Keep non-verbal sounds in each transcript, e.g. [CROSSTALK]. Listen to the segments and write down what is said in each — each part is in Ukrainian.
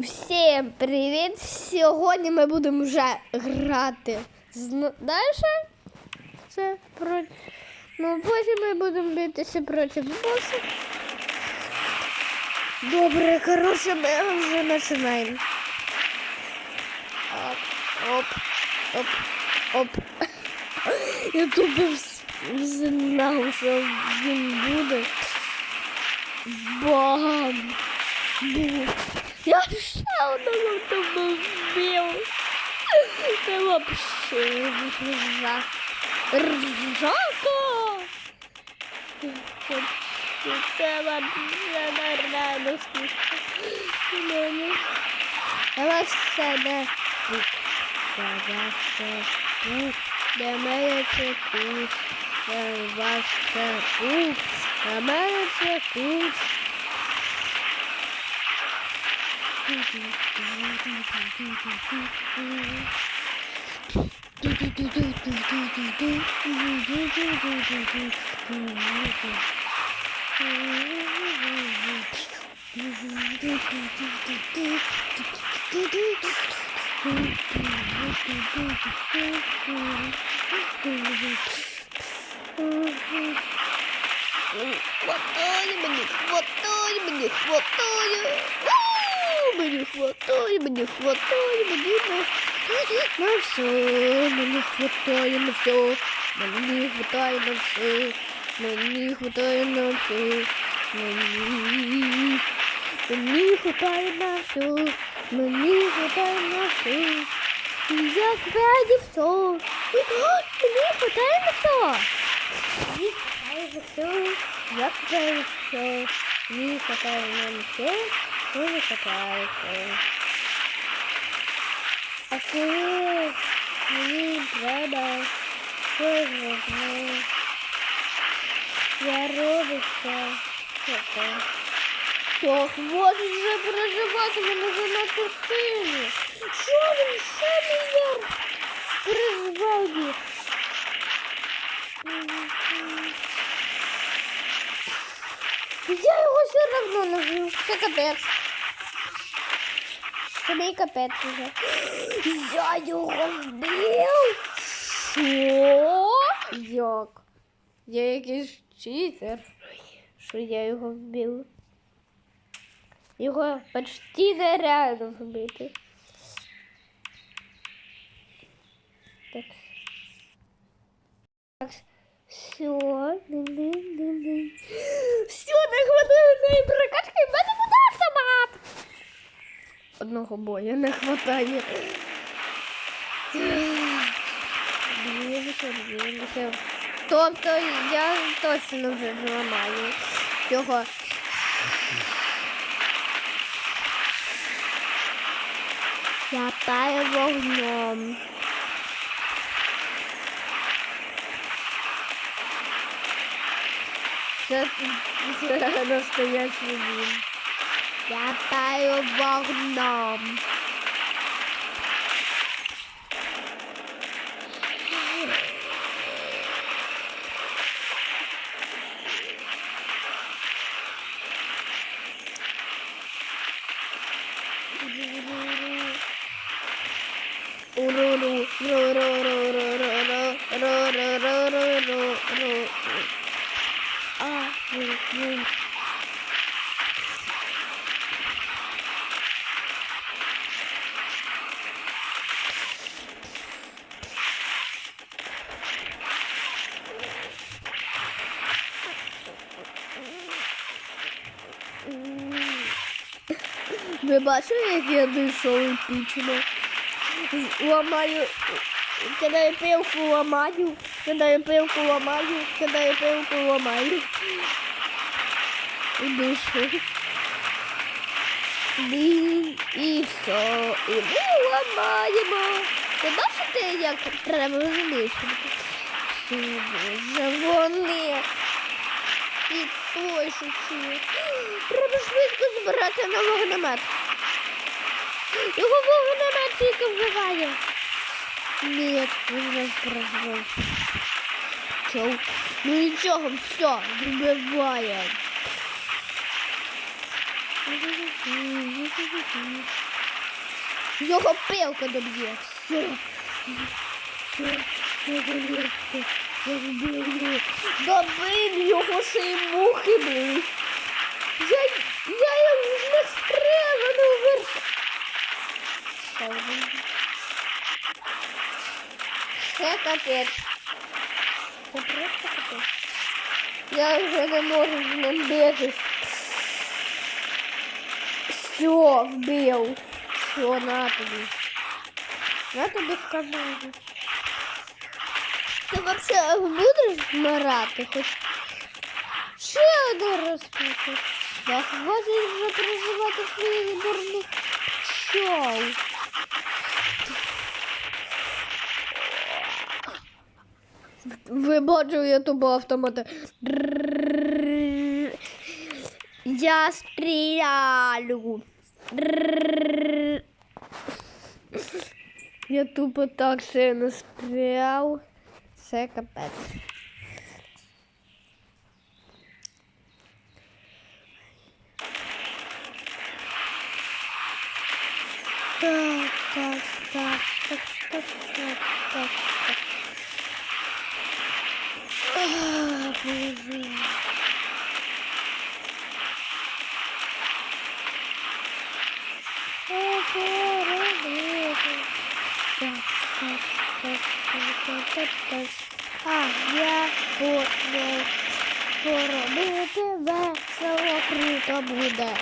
всім привіт! Сьогодні ми будемо вже грати. Далі це про. Ну, потім ми будемо битися проти боса. Добре, коротше, ми вже починаємо. Оп, оп, оп, оп. [LAUGHS] Я тупо знав, що він буде. Бам! Бу. Yoshel não meu! Eu observo. Jogo! Ela Ela sabe. Ela será. Demanda recursos. Ela será. Demanda recursos. Хватає мені, хватає мені, хватає. Мені хватає, мені хватає, мені на, все, мені хватає на все, мені хватає на все, мені хватає на все, мені, мені хватає на все, мені хватає на все. Я раді все. Мені хватає на все. Мені хватає на все. Я на все. Мені хватає на все. Хватає все. А коли мені треба щось важне, я роблю це. То хватить вже переживати, мене занадто сильно. Що він ще мільярд переживає? Я його все равно не вбив. Це капець. Мій капець вже. Я його вбив. Що? Як? Я якийсь читер. Що я його вбив? Його почти нереально вбити. Так. Так. Все. Ди-ди-ди-ди. Все, не хватає неї прокачки, в мене. Одного бою не дивимося. Тобто я точно вже зламаю цього. Я таю вогнем. Це настоящий він. Ja, bei Wornom. Ulu, ulu, ulu, ulu, ulu. Ви бачили, як я дійшов епічно? Ламаю, кидаю пилку, ламаю, кидаю пилку, ламаю, кидаю пилку, ламаю. І дійшов. Блін, і все. І ми ламаємо. Ви бачите, як треба знищити? Все, боже, вони. І Ой, шучу. Треба швидко збирати на вогнемет. Його вогнемет тільки вбиває. Ні, він нас прозвав. Чов. Ну нічого, все, вбиває. Його пилка доб'є. Все. Все, доб'є. Я вбив. Добив його ще й мухи бив. Я, я його не стрелю вверх. Це капець. Це просто. Я уже не могу з ним бігати. Все, вбив. Все, на тобі. На тобі сказали. Ты вообще будеш вмирати хоч ще один раз піти. Я хватить вже переживати свої дурних пчол. Ви бачили я тобі автомати. Я стріляю. Я тупо так сильно стріляв. Це капець. Так, так, так, так, так, так, так, так. А, боже. Так, так, так, так, так, так. А, я понял. Поробити весело круто буде.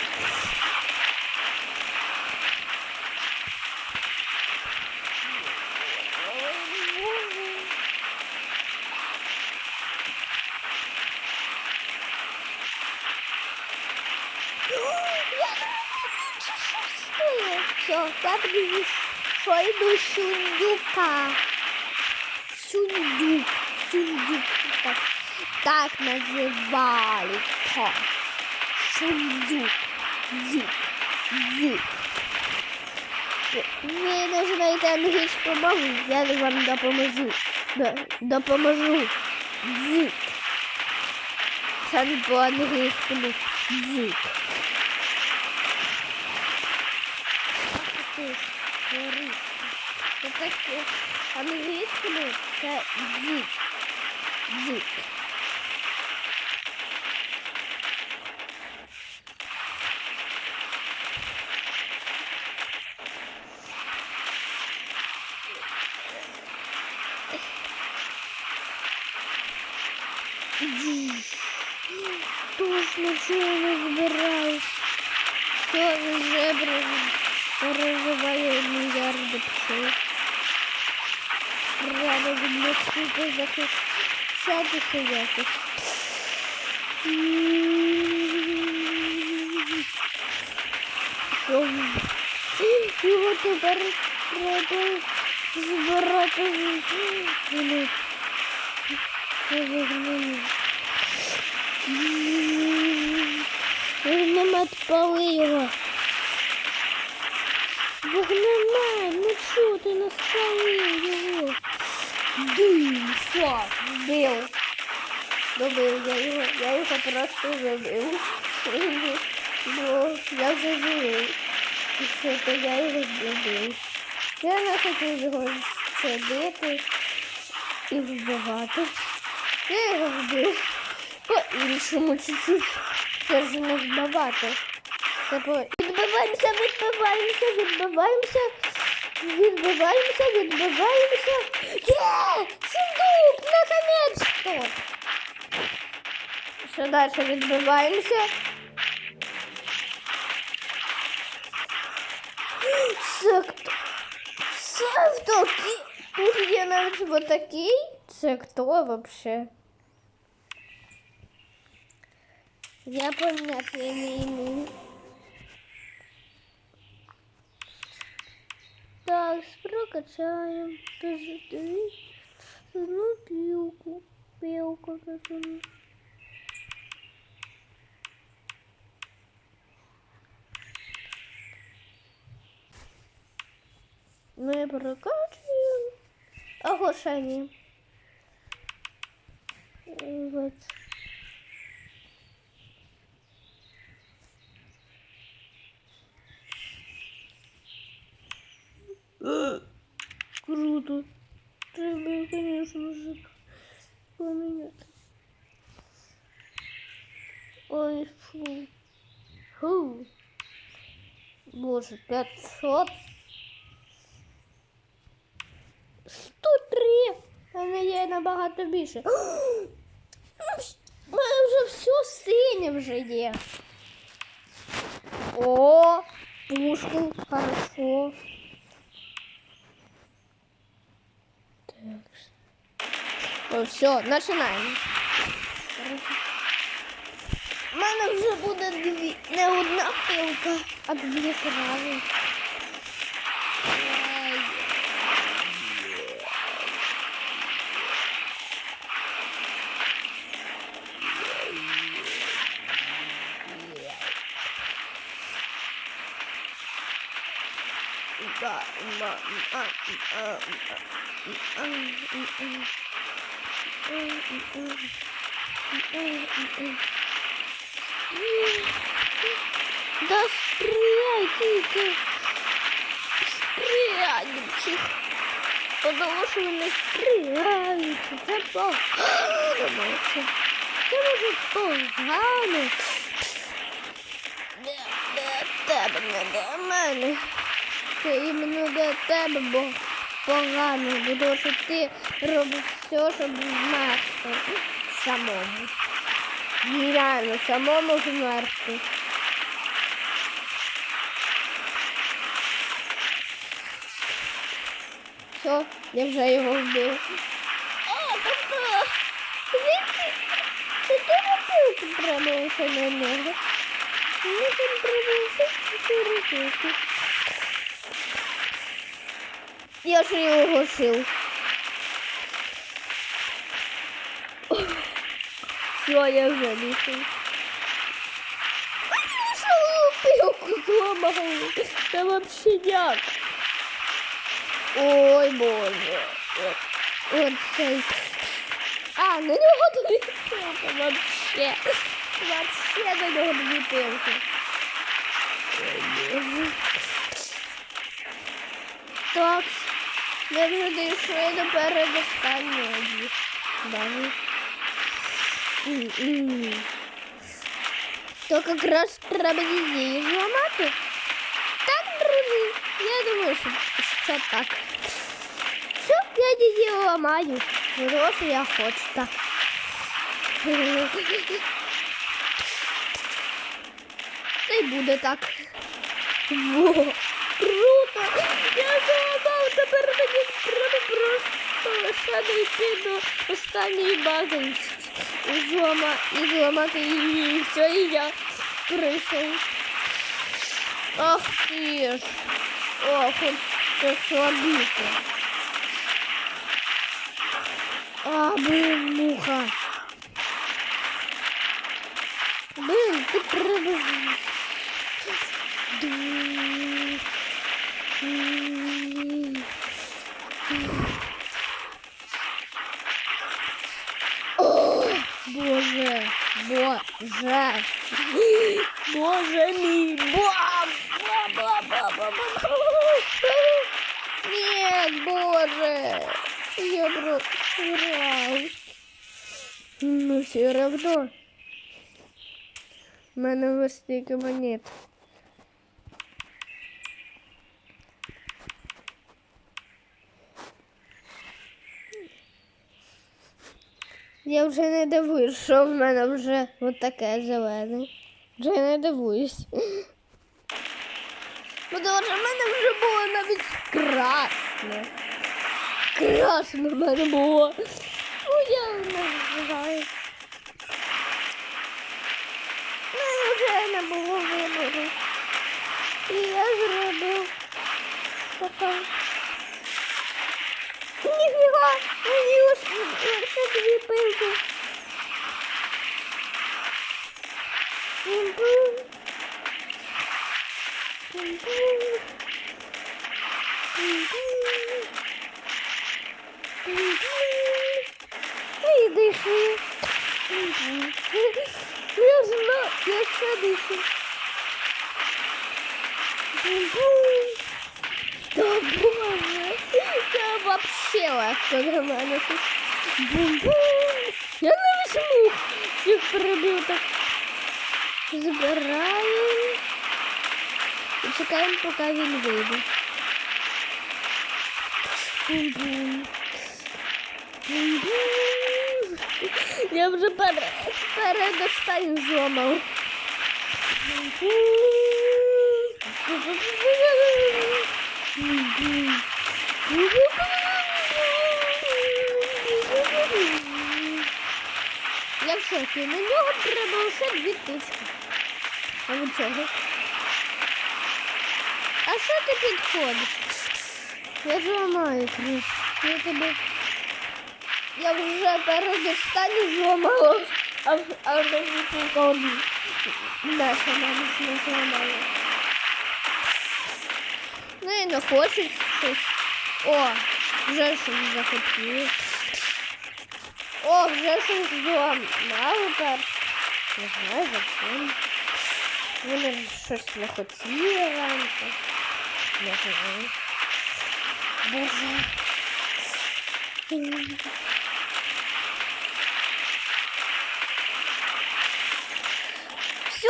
Все, я тобі шойду сундука. Сундук, сундук, так, так називається. Сундук, зюк, зюк. Ви не знаєте англійську мову, я вам допоможу. Допоможу. Зюк. Це не по-англійському. Зюк. ти говориш. Це таке англійською це. Зік. Ді. Точно чого не збираюсь. Що вже переживає мільярди псів. Рано від Мексики захищатися якось. Його тепер треба збирати. Я вигнаю. Вогнемет пали його. Вогнемет, ну чого ти не спалив його? Дим, все, вбив. Добив я його, я його просто вибив. Бо я вже живий. Все, то я його вбив. Я не хотів його садити і вбивати. Я його вбив. По-іншому чуть-чуть. Це ж не вбивати. Це по... Відбиваємося, відбиваємося, відбиваємося. Відбиваємося, відбиваємося. Є! Сундук! Наконець-то! Що далі хто? Це хто? Тут є навіть вот такий. Це хто вообще? Я понятия не имею. Так, ты. Одну пилку. Пилку качаем. Мы прокачиваем. Оглашение. Вот. Круто. Треба, ж, поміняти. Ой, фу. Фу. Боже, 500. 103. А не є набагато більше. У мене вже все синє вже є. О, пушку, хорошо. Ну все, починаємо. У мене вже буде дві, не одна пилка, а дві зразу. Ай. Да, да, тільки. Стріляють. Потому що вони стріляють. Це погано. Це це може погано. Де, де тебе, не де мене. Це іменно для тебе, бо погано, бо що ти робиш все, щоб вмерти самому. Нереально, самому вмерти. Все, я вже його вбив. О, тобто, звідки? Чотири пилки треба лише на нього. Мені там пилки. Я же его глушил. Все, я уже лишил. Пилку сломал. Да вообще нет. Ой, боже. Вот, цей. А, на него две пилки вообще. Вообще на него две пилки. Ой, боже. Так, ми вже дійшли до передостанньої. М-м. То якраз треба її зламати. Так, друзі, я думаю, що, що так. Все, я її ламаю. Тому я хочу так. Та й буде так. Во, круто! Я зламав, тепер мені треба просто лише дійти до останньої бази і, злама, і зламати її. І все, і я прийшов. Ах ти ж. О, хоч це слабіше. А, блин, муха. Блин, Ду- М. Боже. Боже мій. Нет, боже. Я бросилась. Ну все равно. У мене стільки монет. Я вже не дивуюсь, що в мене вже от зелене. Вже не дивуюсь. Бо в мене вже було навіть красне. Красне в мене було. Ну, я не знаю. В мене вже не було вибору. І я зробив таке. Ніфіга, мені ось лише дві пилки. Пум-пум. Пум-пум. Пум-пум. Пум-пум. І диши. Пум-пум. Я знаю, я ще дишу. Пум-пум. Та боже, Це вообще легко для мене. тут. Бум-бум. Я не візьму всіх перебив так. Збираємо. І чекаємо, поки він вийде. Бум-бум. Бум-бум. Я вже пере, передостань зламав. Я в шокі. На нього треба лише дві тисячі. А від чого? А що ти підходиш? Я зламаю криш. Я тебе. Я вже передостанню зламала, а, а мені тільки одну. Наша мама не зламала. Ну і не хочуть щось. О, вже щось захотіли. О, вже щось зламали перше. Не знаю зачем. Вони ж щось не хотіли раніше. Не знаю. Боже. Все,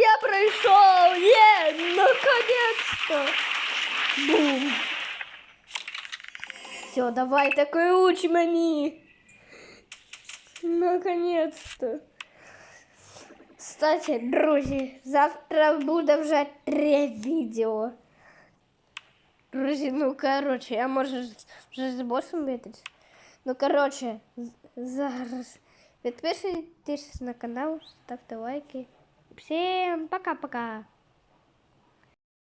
я пройшов. Є, наконец-то. Бум. Все, давайте ключ мені. Наконец-то. Кстати, друзі, завтра буде вже три відео. Друзі, ну коротше, я можу з- вже з босом битись. Ну коротше, з- зараз підписуйтесь на канал, ставте лайки. Всім пока-пока.